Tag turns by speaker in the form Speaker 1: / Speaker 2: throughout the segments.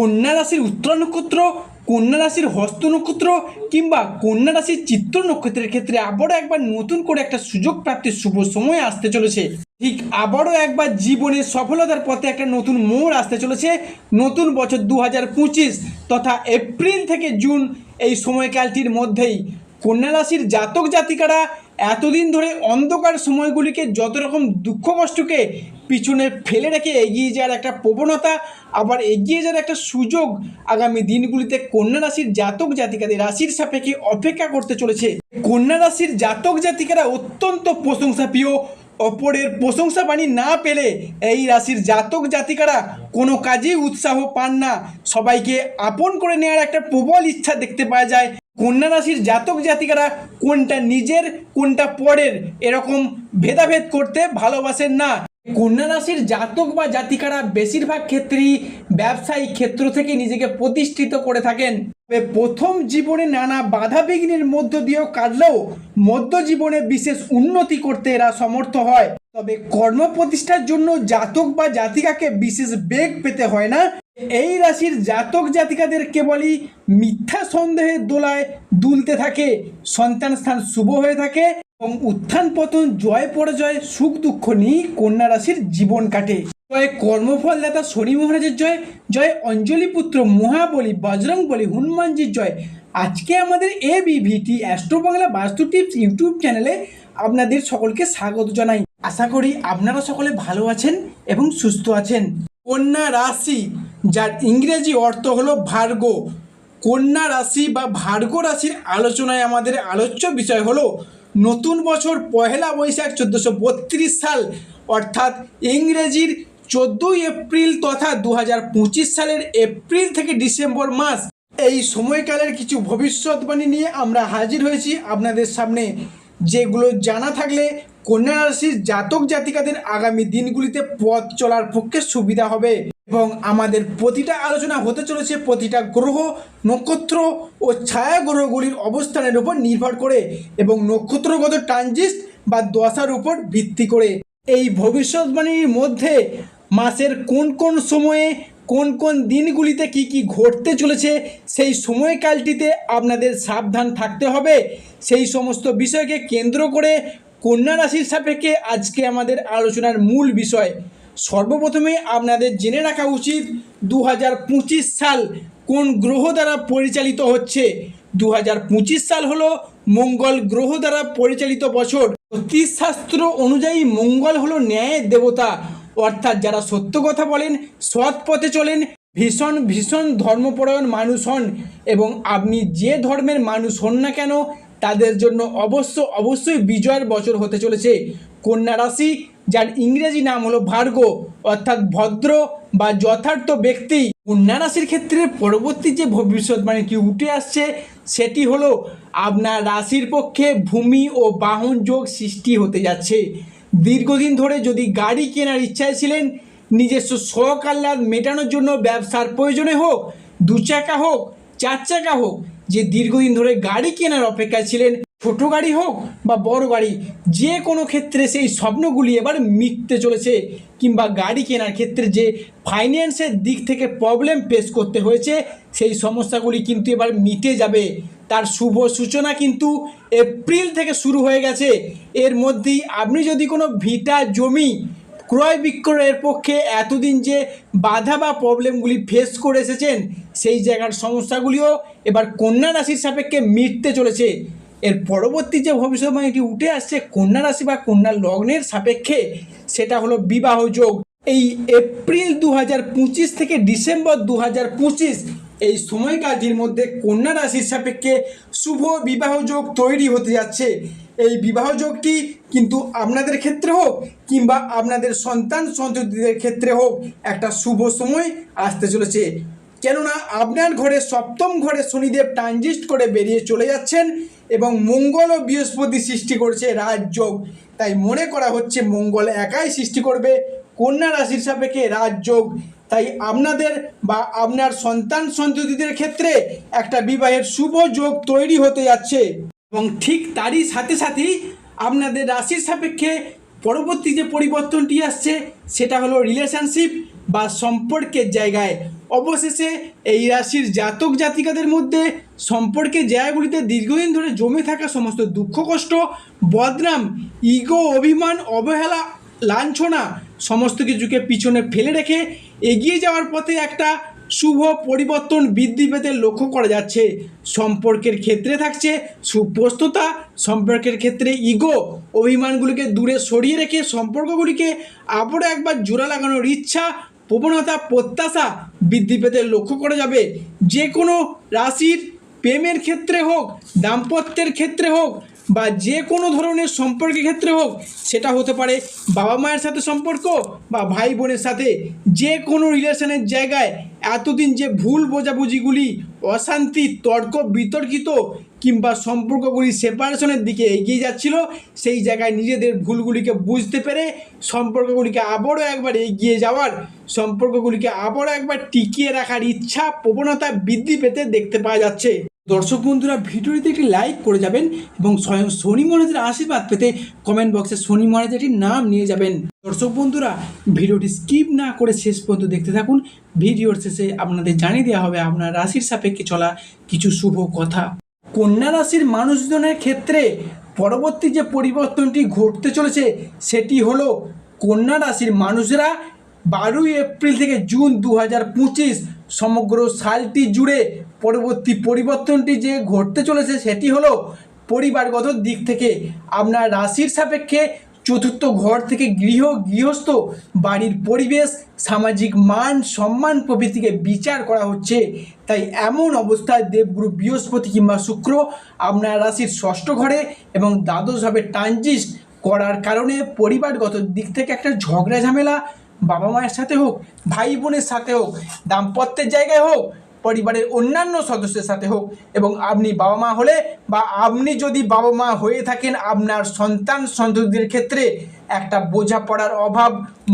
Speaker 1: কন্যা রাশির উত্তরা নক্ষত্র কন্যা রাশির হস্ত নক্ষত্র কিংবা কন্যা রাশির চিত্র নক্ষত্রের ক্ষেত্রে আবারও একবার নতুন করে একটা সুযোগ প্রাপ্তির শুভ সময় আসতে চলেছে। ঠিক আবারও একবার জীবনের সফলতার পথে একটা নতুন মোড় আসতে চলেছে। নতুন বছর দু হাজার পঁচিশ তথা এপ্রিল থেকে জুন এই সময়কালটির মধ্যেই কন্যা রাশির জাতক জাতিকারা এতদিন ধরে অন্ধকার সময়গুলিকে যত রকম দুঃখ কষ্টকে পিছনে ফেলে রেখে এগিয়ে যাওয়ার একটা প্রবণতা, আবার এগিয়ে যাওয়ার একটা সুযোগ আগামী দিনগুলিতে কন্যা রাশির জাতক জাতিকাদের রাশির সাপেক্ষে অপেক্ষা করতে চলেছে। কন্যা রাশির জাতক জাতিকারা অত্যন্ত প্রশংসাপ্রিয়। অপরের প্রশংসা বাণী না পেলে এই রাশির জাতক জাতিকারা কোনো কাজেই উৎসাহ পান না। সবাইকে আপন করে নেওয়ার একটা প্রবল ইচ্ছা দেখতে পাওয়া যায়। কন্যা রাশির জাতক জাতিকারা কোনটা নিজের, কোনটা পরের, এরকম ভেদাভেদ করতে ভালোবাসেন না। কন্যা রাশির জাতক বা জাতিকারা বেশিরভাগ ক্ষেত্রেই ব্যবসায়িক ক্ষেত্র থেকে নিজেকে প্রতিষ্ঠিত করে থাকেন। তবে প্রথম জীবনে নানা বাধা বিঘ্নের মধ্য দিয়েও কাটলেও মধ্য জীবনে বিশেষ উন্নতি করতে এরা সমর্থ হয়। তবে কর্ম প্রতিষ্ঠার জন্য জাতক বা জাতিকাকে বিশেষ বেগ পেতে হয় না। এই রাশির জাতক জাতিকাদের কেবলই মিথ্যা সন্দেহের দোলায় দুলতে থাকে, সন্তান স্থান শুভ হয়ে থাকে এবং উত্থান পতন, জয় পরাজয়, সুখ দুঃখ নিয়েই কন্যা রাশির জীবন কাটে। জয় কর্মফলদাতা শনি মহারাজের জয় জয় অঞ্জলি পুত্র মহাবলী বজরং বলি হনুমানজির জয়। আজকে আমাদের এ বিভিটি অ্যাস্ট্রো বাংলা বাস্তু টিপস ইউটিউব চ্যানেলে আপনাদের সকলকে স্বাগত জানাই। আশা করি আপনারা সকলে ভালো আছেন এবং সুস্থ আছেন। কন্যা রাশি যার ইংরেজি অর্থ হলো ভার্গ। কন্যা রাশি বা ভার্গ রাশির আলোচনায় আমাদের আলোচ্য বিষয় হলো নতুন বছর পহেলা বৈশাখ চোদ্দোশো বত্রিশ সাল, অর্থাৎ ইংরেজির চোদ্দোই এপ্রিল তথা দু হাজার পঁচিশ সালের এপ্রিল থেকে ডিসেম্বর মাস। এই সময়কালের কিছু ভবিষ্যৎবাণী নিয়ে আমরা হাজির হয়েছি আপনাদের সামনে। যেগুলো জানা থাকলে কন্যা রাশির জাতক জাতিকাদের আগামী দিনগুলিতে পথ চলার পক্ষে সুবিধা হবে। এবং আমাদের প্রতিটা আলোচনা হতে চলেছে, প্রতিটা গ্রহ, নক্ষত্র ও ছায়া গ্রহগুলির অবস্থানের উপর নির্ভর করে এবং নক্ষত্রগত ট্রানজিস্ট বা দশার উপর ভিত্তি করে। এই ভবিষ্যৎবাণীর মধ্যে মাসের কোন কোন সময়ে, কোন কোন দিনগুলিতে কি কি ঘটতে চলেছে, সেই সময়কালটিতে আপনাদের সাবধান থাকতে হবে। সেই সমস্ত বিষয়কে কেন্দ্র করে কন্যা রাশির সাপেক্ষে আজকে আমাদের আলোচনার মূল বিষয়। সর্বপ্রথমে আপনাদের জেনে রাখা উচিত দু হাজার পঁচিশ সাল কোন গ্রহ দ্বারা পরিচালিত হচ্ছে। দু হাজার পঁচিশ সাল হলো মঙ্গল গ্রহ দ্বারা পরিচালিত বছর। জ্যোতিষশাস্ত্র অনুযায়ী মঙ্গল হলো ন্যায়ের দেবতা। অর্থাৎ যারা সত্য কথা বলেন, সৎ পথে চলেন, ভীষণ ভীষণ ধর্মপরায়ণ মানুষ হন এবং আপনি যে ধর্মের মানুষ হন না কেন, তাদের জন্য অবশ্য অবশ্যই বিজয়ের বছর হতে চলেছে। কন্যা রাশি যার ইংরেজি নাম হলো ভার্গ অর্থাৎ ভদ্র বা যথার্থ ব্যক্তি। কন্যা রাশির ক্ষেত্রে পরবর্তী যে ভবিষ্যৎবাণীটি উঠে আসছে, সেটি হলো আপনার রাশির পক্ষে ভূমি ও বাহন যোগ সৃষ্টি হতে যাচ্ছে। দীর্ঘদিন ধরে যদি গাড়ি কেনার ইচ্ছায় ছিলেন, নিজস্ব শখ আহ্লাদ মেটানোর জন্য ব্যবসার প্রয়োজনে হোক, দু চাকা হোক, চার চাকা হোক, যে দীর্ঘদিন ধরে গাড়ি কেনার অপেক্ষায় ছিলেন ছোট গাড়ি হোক বা বড় গাড়ি, যে কোনো ক্ষেত্রে সেই স্বপ্নগুলি এবার মিটতে চলেছে কিংবা গাড়ি কেনার ক্ষেত্রে যে ফাইন্যান্সের দিক থেকে প্রবলেম ফেস করতে হয়েছে, সেই সমস্যাগুলি কিন্তু এবার মিটে যাবে। তার শুভ সূচনা কিন্তু এপ্রিল থেকে শুরু হয়ে গেছে। এর মধ্যেই আপনি যদি কোনো ভিটা জমি ক্রয় বিক্রয়ের পক্ষে এতদিন যে বাধা বা প্রবলেমগুলি ফেস করে এসেছেন, সেই জায়গার সমস্যাগুলিও এবার কন্যা রাশির সাপেক্ষে মিটতে চলেছে। এর পরবর্তী যে ভবিষ্যৎবাণীটি উঠে আসছে কন্যা রাশি বা কন্যা লগ্নের সাপেক্ষে, সেটা হলো বিবাহ যোগ। এই এপ্রিল দু হাজার পঁচিশ থেকে ডিসেম্বর দু হাজার পঁচিশ এই সময়কালটির মধ্যে কন্যা রাশির সাপেক্ষে শুভ বিবাহ যোগ তৈরি হতে যাচ্ছে। এই বিবাহ যোগটি কিন্তু আপনাদের ক্ষেত্রে হোক কিংবা আপনাদের সন্তান সন্ততিদের ক্ষেত্রে হোক একটা শুভ সময় আসতে চলেছে। কেননা আপনার ঘরে সপ্তম ঘরে শনিদেব ট্রানজিস্ট করে বেরিয়ে চলে যাচ্ছেন এবং মঙ্গল ও বৃহস্পতি সৃষ্টি করছে রাজযোগ। তাই মনে করা হচ্ছে মঙ্গল একাই সৃষ্টি করবে, কন্যা রাশির সাপেক্ষে রাজযোগ। তাই আপনাদের বা আপনার সন্তান সন্ততিদের ক্ষেত্রে একটা বিবাহের শুভ যোগ তৈরি হতে যাচ্ছে এবং ঠিক তারই সাথে সাথেই আপনাদের রাশির সাপেক্ষে পরবর্তী যে পরিবর্তনটি আসছে, সেটা হলো রিলেশনশিপ বা সম্পর্কের জায়গায় অবশেষে এই রাশির জাতক জাতিকাদের মধ্যে সম্পর্কে জায়গাগুলিতে দীর্ঘদিন ধরে জমে থাকা সমস্ত দুঃখ, কষ্ট, বদনাম, ইগো, অভিমান, অবহেলা, লাঞ্ছনা সমস্ত কিছুকে পিছনে ফেলে রেখে এগিয়ে যাওয়ার পথে একটা শুভ পরিবর্তন বৃদ্ধি পেতে লক্ষ্য করা যাচ্ছে। সম্পর্কের ক্ষেত্রে থাকছে সুপ্রস্ততা, সম্পর্কের ক্ষেত্রে ইগো, অভিমানগুলিকে দূরে সরিয়ে রেখে সম্পর্কগুলিকে আবারও একবার জোড়া লাগানোর ইচ্ছা প্রবণতা, প্রত্যাশা বৃদ্ধি পেতে লক্ষ্য করা যাবে। যে কোনো রাশির প্রেমের ক্ষেত্রে হোক, দাম্পত্যের ক্ষেত্রে হোক, বা যে কোনো ধরনের সম্পর্কের ক্ষেত্রে হোক, সেটা হতে পারে বাবা মায়ের সাথে সম্পর্ক বা ভাই বোনের সাথে। যে কোনো রিলেশনের জায়গায় এতদিন যে ভুল বোঝাবুঝিগুলি, অশান্তি, তর্ক, বিতর্কিত কিংবা সম্পর্কগুলি সেপারেশনের দিকে এগিয়ে যাচ্ছিল, সেই জায়গায় নিজেদের ভুলগুলিকে বুঝতে পেরে সম্পর্কগুলিকে আবারও একবার এগিয়ে যাওয়ার, সম্পর্কগুলিকে আবারও একবার টিকিয়ে রাখার ইচ্ছা, প্রবণতা বৃদ্ধি পেতে দেখতে পাওয়া যাচ্ছে। দর্শক বন্ধুরা, ভিডিওটিতে একটি লাইক করে যাবেন এবং স্বয়ং শনি মহারাজের আশীর্বাদ পেতে কমেন্ট বক্সে শনি মহারাজের নাম নিয়ে যাবেন। দর্শক বন্ধুরা, ভিডিওটি স্কিপ না করে শেষ পর্যন্ত দেখতে থাকুন। ভিডিওর শেষে আপনাদের জানিয়ে দেওয়া হবে, আপনার রাশির সাপেক্ষে চলা কিছু শুভ কথা। কন্যা রাশির মানুষজনের ক্ষেত্রে পরবর্তী যে পরিবর্তনটি ঘটতে চলেছে, সেটি হলো কন্যা রাশির মানুষরা বারোই এপ্রিল থেকে জুন দু হাজার পঁচিশ সমগ্র সালটি জুড়ে পরবর্তী পরিবর্তনটি যে ঘটতে চলেছে, সেটি হলো পরিবারগত দিক থেকে। আপনার রাশির সাপেক্ষে চতুর্থ ঘর থেকে গৃহ গৃহস্থ, বাড়ির পরিবেশ, সামাজিক মান, সম্মান প্রভৃতিকে বিচার করা হচ্ছে। তাই এমন অবস্থায় দেবগুরু বৃহস্পতি কিংবা শুক্র আপনার রাশির ষষ্ঠ ঘরে এবং দ্বাদশভাবে ট্রানজিস্ট করার কারণে পরিবারগত দিক থেকে একটা ঝগড়া ঝামেলা, বাবা মায়ের সাথে হোক, ভাই বোনের সাথে হোক, দাম্পত্যের জায়গায় হোক পরিবারের অন্যান্য সদস্যের সাথে হোক এবং আপনি বাবা মা হলে বা আপনি যদি বাবা মা হয়ে থাকেন, আপনার সন্তান সন্ততিদের ক্ষেত্রে একটা বোঝাপড়ার অভাব,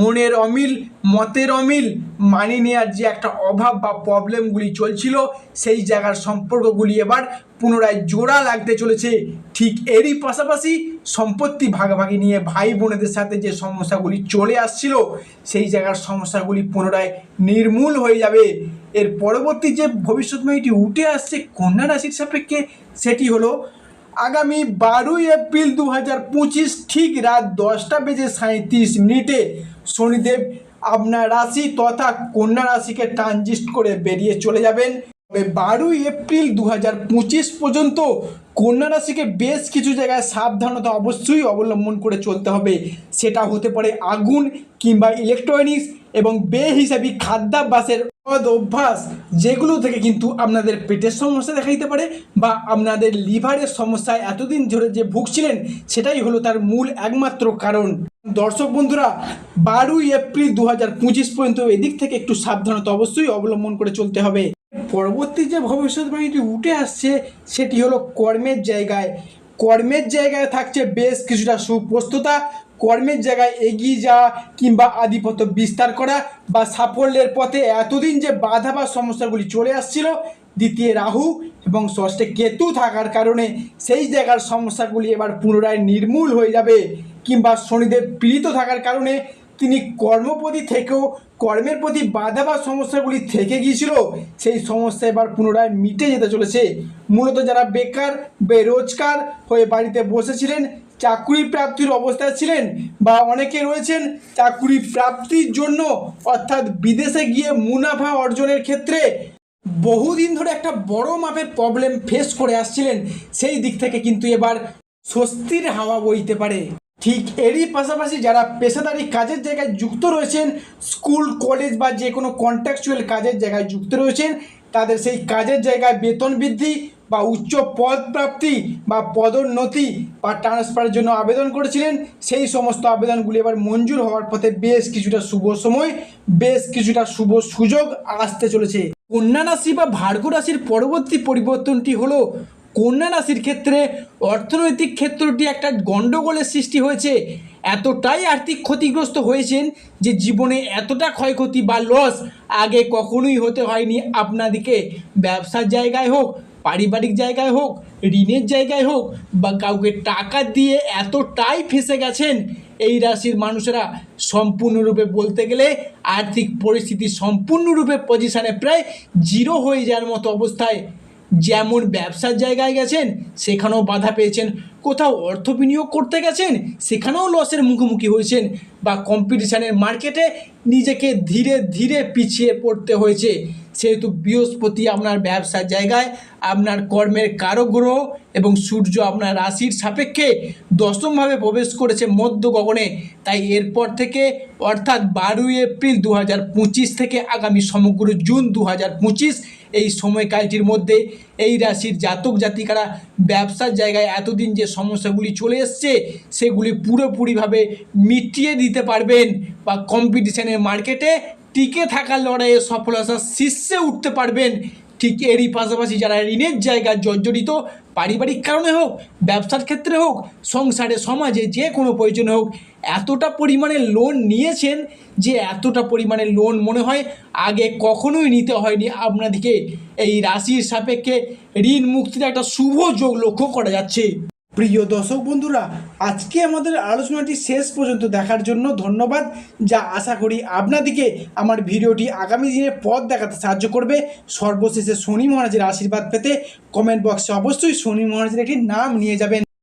Speaker 1: মনের অমিল, মতের অমিল, মানিয়ে নেওয়ার যে একটা অভাব বা প্রবলেমগুলি চলছিল, সেই জায়গার সম্পর্কগুলি এবার পুনরায় জোড়া লাগতে চলেছে। ঠিক এরই পাশাপাশি সম্পত্তি ভাগাভাগি নিয়ে ভাই বোনেদের সাথে যে সমস্যাগুলি চলে আসছিল, সেই জায়গার সমস্যাগুলি পুনরায় নির্মূল হয়ে যাবে। এর পরবর্তী যে ভবিষ্যৎময়টি উঠে আসছে কন্যা রাশির সাপেক্ষে, সেটি হলো আগামী বারোই এপ্রিল দু হাজার পঁচিশ ঠিক রাত দশটা বেজে সাঁত্রিশ মিনিটে শনিদেব আপনার রাশি তথা কন্যা রাশিকে ট্রানজিস্ট করে বেরিয়ে চলে যাবেন। বারোই এপ্রিল দু হাজার পঁচিশ পর্যন্ত কন্যা রাশিকে বেশ কিছু জায়গায় সাবধানতা অবশ্যই অবলম্বন করে চলতে হবে। সেটা হতে পারে আগুন কিংবা ইলেকট্রনিক্স এবং বে বেহিসাবি খাদ্যাভ্যাসের অদ অভ্যাস, যেগুলো থেকে কিন্তু আপনাদের পেটের সমস্যা দেখা দিতে পারে বা আপনাদের লিভারের সমস্যায় এতদিন ধরে যে ভুগছিলেন, সেটাই হলো তার মূল একমাত্র কারণ। দর্শক বন্ধুরা, বারোই এপ্রিল দু হাজার পঁচিশ পর্যন্ত এদিক থেকে একটু সাবধানতা অবশ্যই অবলম্বন করে চলতে হবে। পরবর্তী যে ভবিষ্যৎবাণীটি উঠে আসছে, সেটি হলো কর্মের জায়গায়। কর্মের জায়গায় থাকছে বেশ কিছুটা সুপ্রস্ততা। কর্মের জায়গায় এগিয়ে যাওয়া কিংবা আধিপত্য বিস্তার করা বা সাফল্যের পথে এতদিন যে বাধা বা সমস্যাগুলি চলে আসছিল, দ্বিতীয় রাহু এবং ষষ্ঠে কেতু থাকার কারণে সেই জায়গার সমস্যাগুলি এবার পুনরায় নির্মূল হয়ে যাবে কিংবা শনিদেব পীড়িত থাকার কারণে তিনি কর্মপতি থেকেও কর্মের প্রতি বাধা বা সমস্যাগুলি থেকে গিয়েছিল, সেই সমস্যা এবার পুনরায় মিটে যেতে চলেছে। মূলত যারা বেকার, বেরোজগার হয়ে বাড়িতে বসেছিলেন চাকুরি প্রাপ্তির অবস্থায় ছিলেন বা অনেকে রয়েছেন চাকুরি প্রাপ্তির জন্য, অর্থাৎ বিদেশে গিয়ে মুনাফা অর্জনের ক্ষেত্রে বহুদিন ধরে একটা বড় মাপের প্রবলেম ফেস করে আসছিলেন। সেই দিক থেকে কিন্তু এবার স্বস্তির হাওয়া বইতে পারে। ঠিক এরই পাশাপাশি যারা পেশাদারি কাজের জায়গায় যুক্ত রয়েছেন, স্কুল, কলেজ বা যে কোনো কন্ট্রাকচুয়াল কাজের জায়গায় যুক্ত রয়েছেন, তাদের সেই কাজের জায়গায় বেতন বৃদ্ধি বা উচ্চ পদ প্রাপ্তি বা পদোন্নতি বা ট্রান্সফারের জন্য আবেদন করেছিলেন, সেই সমস্ত আবেদনগুলি এবার মঞ্জুর হওয়ার পথে বেশ কিছুটা শুভ সময়, বেশ কিছুটা শুভ সুযোগ আসতে চলেছে। কন্যা রাশি বা ভার্গ রাশির পরবর্তী পরিবর্তনটি হলো কন্যা রাশির ক্ষেত্রে অর্থনৈতিক ক্ষেত্রটি একটা গণ্ডগোলের সৃষ্টি হয়েছে। এতটাই আর্থিক ক্ষতিগ্রস্ত হয়েছেন যে জীবনে এতটা ক্ষয়ক্ষতি বা লস আগে কখনোই হতে হয়নি। আপনাদিকে ব্যবসার জায়গায় হোক, পারিবারিক জায়গায় হোক, ঋণের জায়গায় হোক বা কাউকে টাকা দিয়ে এতটাই ফেসে গেছেন এই রাশির মানুষেরা, সম্পূর্ণরূপে বলতে গেলে আর্থিক পরিস্থিতি সম্পূর্ণরূপে পজিশানে প্রায় জিরো হয়ে যাওয়ার মতো অবস্থায় যেমন ব্যবসার জায়গায় গেছেন, সেখানেও বাধা পেয়েছেন। কোথাও অর্থ বিনিয়োগ করতে গেছেন, সেখানেও লসের মুখোমুখি হয়েছেন বা কম্পিটিশানের মার্কেটে নিজেকে ধীরে ধীরে পিছিয়ে পড়তে হয়েছে। সেহেতু বৃহস্পতি আপনার ব্যবসার জায়গায় আপনার কর্মের কারক গ্রহ এবং সূর্য আপনার রাশির সাপেক্ষে দশমভাবে প্রবেশ করেছে মধ্য গগনে। তাই এরপর থেকে, অর্থাৎ বারোই এপ্রিল দু হাজার পঁচিশ থেকে আগামী সমগ্র জুন দু হাজার পঁচিশ এই সময়কালটির মধ্যে এই রাশির জাতক জাতিকারা ব্যবসার জায়গায় এতদিন যে সমস্যাগুলি চলে এসছে, সেগুলি পুরোপুরিভাবে মিটিয়ে দিতে পারবেন বা কম্পিটিশানের মার্কেটে টিকে থাকার লড়াইয়ে সফলতার শীর্ষে উঠতে পারবেন। ঠিক এরই পাশাপাশি যারা ঋণের জায়গায় জর্জরিত পারিবারিক কারণে হোক, ব্যবসার ক্ষেত্রে হোক, সংসারে, সমাজে যে কোনো প্রয়োজনে হোক, এতটা পরিমাণে লোন নিয়েছেন যে এতটা পরিমাণে লোন মনে হয় আগে কখনোই নিতে হয়নি। আপনাদেরকে এই রাশির সাপেক্ষে ঋণ মুক্তির একটা শুভ যোগ লক্ষ্য করা যাচ্ছে। প্রিয় দর্শক বন্ধুরা, আজকে আমাদের আলোচনাটি শেষ পর্যন্ত দেখার জন্য ধন্যবাদ, যা আশা করি আপনাদিকে আমার ভিডিওটি আগামী দিনে পথ দেখাতে সাহায্য করবে। সর্বশেষে শনি মহারাজের আশীর্বাদ পেতে কমেন্ট বক্সে অবশ্যই শনি মহারাজের একটি নাম নিয়ে যাবেন।